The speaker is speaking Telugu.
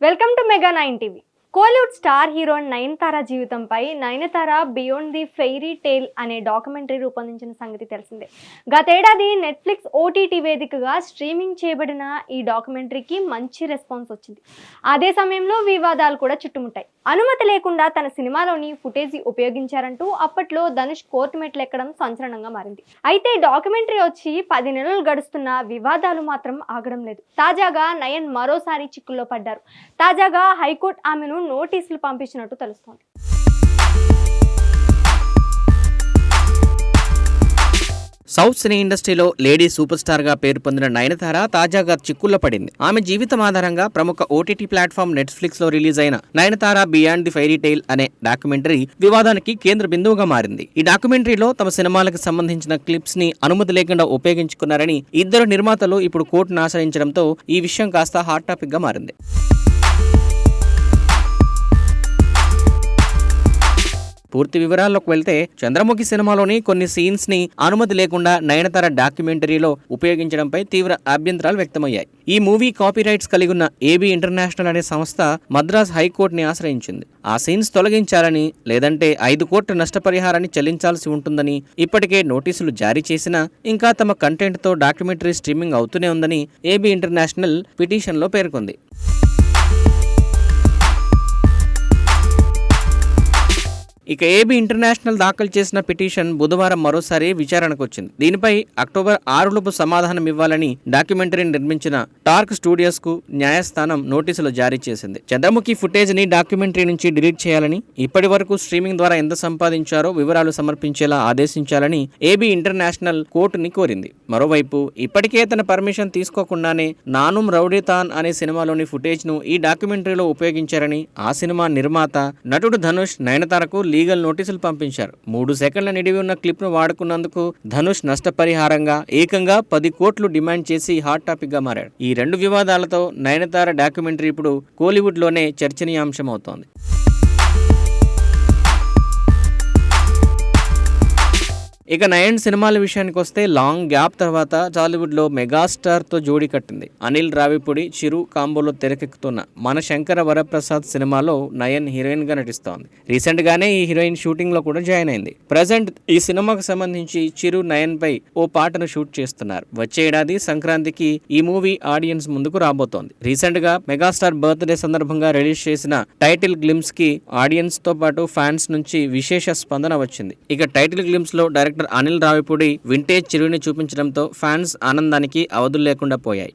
Welcome to mega nine TV. Kollywood star hero Nayanthara జీవితంపై Nayanthara beyond the fairy tale అనే డాక్యుమెంటరీ రూపొందించిన సంగతి తెలిసిందే. గతేడాది నెట్ఫ్లిక్స్ ఓటీటీ వేదికగా స్ట్రీమింగ్ చేయబడిన ఈ డాక్యుమెంటరీకి మంచి రెస్పాన్స్ వచ్చింది. అదే సమయంలో వివాదాలు కూడా చుట్టుముట్టాయి. అనుమతి లేకుండా తన సినిమాలోని ఫుటేజ్ ఉపయోగించారంటూ అప్పట్లో ధనుష్ కోర్టు మెట్లు ఎక్కడం సంచలనంగా మారింది. అయితే డాక్యుమెంటరీ వచ్చి పది నెలలు గడుస్తున్న వివాదాలు మాత్రం ఆగడం లేదు. తాజాగా నయన్ మరోసారి చిక్కుల్లో పడ్డారు. తాజాగా హైకోర్టు ఆమెను నోటీసులు పంపించినట్టు తెలుస్తోంది. సౌత్ సినీ ఇండస్ట్రీలో లేడీ సూపర్ స్టార్గా పేరు పొందిన నయనతార తాజాగా చిక్కుల్లో పడింది. ఆమె జీవితం ఆధారంగా ప్రముఖ ఓటీటీ ప్లాట్ఫామ్ నెట్ఫ్లిక్స్లో రిలీజ్ అయిన Nayanthara beyond the fairy tale అనే డాక్యుమెంటరీ వివాదానికి కేంద్ర బిందువుగా మారింది. ఈ డాక్యుమెంటరీలో తమ సినిమాలకు సంబంధించిన క్లిప్స్ని అనుమతి లేకుండా ఉపయోగించుకున్నారని ఇద్దరు నిర్మాతలు ఇప్పుడు కోర్టును ఆశ్రయించడంతో ఈ విషయం కాస్త హాట్ టాపిక్గా మారింది. పూర్తి వివరాల్లోకి వెళ్తే చంద్రముఖి సినిమాలోని కొన్ని సీన్స్ని అనుమతి లేకుండా నయనతార డాక్యుమెంటరీలో ఉపయోగించడంపై తీవ్ర అభ్యంతరాలు వ్యక్తమయ్యాయి. ఈ మూవీ కాపీరైట్స్ కలిగి ఉన్న ఏబీ ఇంటర్నేషనల్ అనే సంస్థ మద్రాస్ హైకోర్టుని ఆశ్రయించింది. ఆ సీన్స్ తొలగించాలని లేదంటే ఐదు కోట్ల నష్టపరిహారాన్ని చెల్లించాల్సి ఉంటుందని ఇప్పటికే నోటీసులు జారీ చేసినా ఇంకా తమ కంటెంట్తో డాక్యుమెంటరీ స్ట్రీమింగ్ అవుతూనే ఉందని ఏబీ ఇంటర్నేషనల్ పిటిషన్లో పేర్కొంది. ఇక ఏబీ ఇంటర్నేషనల్ దాఖలు చేసిన పిటిషన్ బుధవారం మరోసారి విచారణకు వచ్చింది దీనిపై అక్టోబర్ ఆరులోపు సమాధానం ఇవ్వాలని డాక్యుమెంటరీని నిర్మించిన టార్క్ స్టూడియోస్కు న్యాయస్థానం నోటీసులు జారీ చేసింది. చంద్రముఖి ఫుటేజ్ని డాక్యుమెంటరీ నుంచి డిలీట్ చేయాలని ఇప్పటి వరకు స్ట్రీమింగ్ ద్వారా ఎంత సంపాదించారో వివరాలు సమర్పించేలా ఆదేశించాలని ఏబీ ఇంటర్నేషనల్ కోర్టుని కోరింది. మరోవైపు ఇప్పటికే తన పర్మిషన్ తీసుకోకుండానే నానుం రౌడీతాన్ అనే సినిమాలోని ఫుటేజ్ను ఈ డాక్యుమెంటరీలో ఉపయోగించారని ఆ సినిమా నిర్మాత నటుడు ధనుష్ నయనతారకు లీగల్ నోటీసులు పంపించారు. మూడు సెకండ్ల నిడివి ఉన్న క్లిప్ను వాడుకున్నందుకు ధనుష్ నష్టపరిహారంగా ఏకంగా పది కోట్లు డిమాండ్ చేసి హాట్ టాపిక్గా మారాడు. ఈ రెండు వివాదాలతో నయనతార డాక్యుమెంటరీ ఇప్పుడు కోలీవుడ్లోనే చర్చనీయాంశం అవుతోంది ఇక నయన్ సినిమాల విషయానికి వస్తే లాంగ్ గ్యాప్ తర్వాత టాలీవుడ్లో మెగాస్టార్తో జోడీ కట్టింది. అనిల్ రావిపూడి చిరు కాంబోలో తెరకెక్కుతున్న మన శంకర వరప్రసాద్ సినిమాలో నయన్ హీరోయిన్గా నటిస్తోంది. రీసెంట్ గానే ఈ హీరోయిన్ షూటింగ్లో కూడా జాయిన్ అయింది. ప్రజెంట్ ఈ సినిమాకు సంబంధించి చిరు నయన్ పై ఓ పాటను షూట్ చేస్తున్నారు. వచ్చే ఏడాది సంక్రాంతికి ఈ మూవీ ఆడియన్స్ ముందుకు రాబోతోంది. రీసెంట్గా మెగాస్టార్ బర్త్డే సందర్భంగా రిలీజ్ చేసిన టైటిల్ గ్లిమ్స్కి ఆడియన్స్తో పాటు ఫ్యాన్స్ నుంచి విశేష స్పందన వచ్చింది. ఇక టైటిల్ గ్లిమ్స్లో డైరెక్టర్ అనిల్ రావిపూడి వింటేజ్ చిరుని చూపించడంతో ఫ్యాన్స్ ఆనందానికి అవధులు లేకుండా పోయాయి.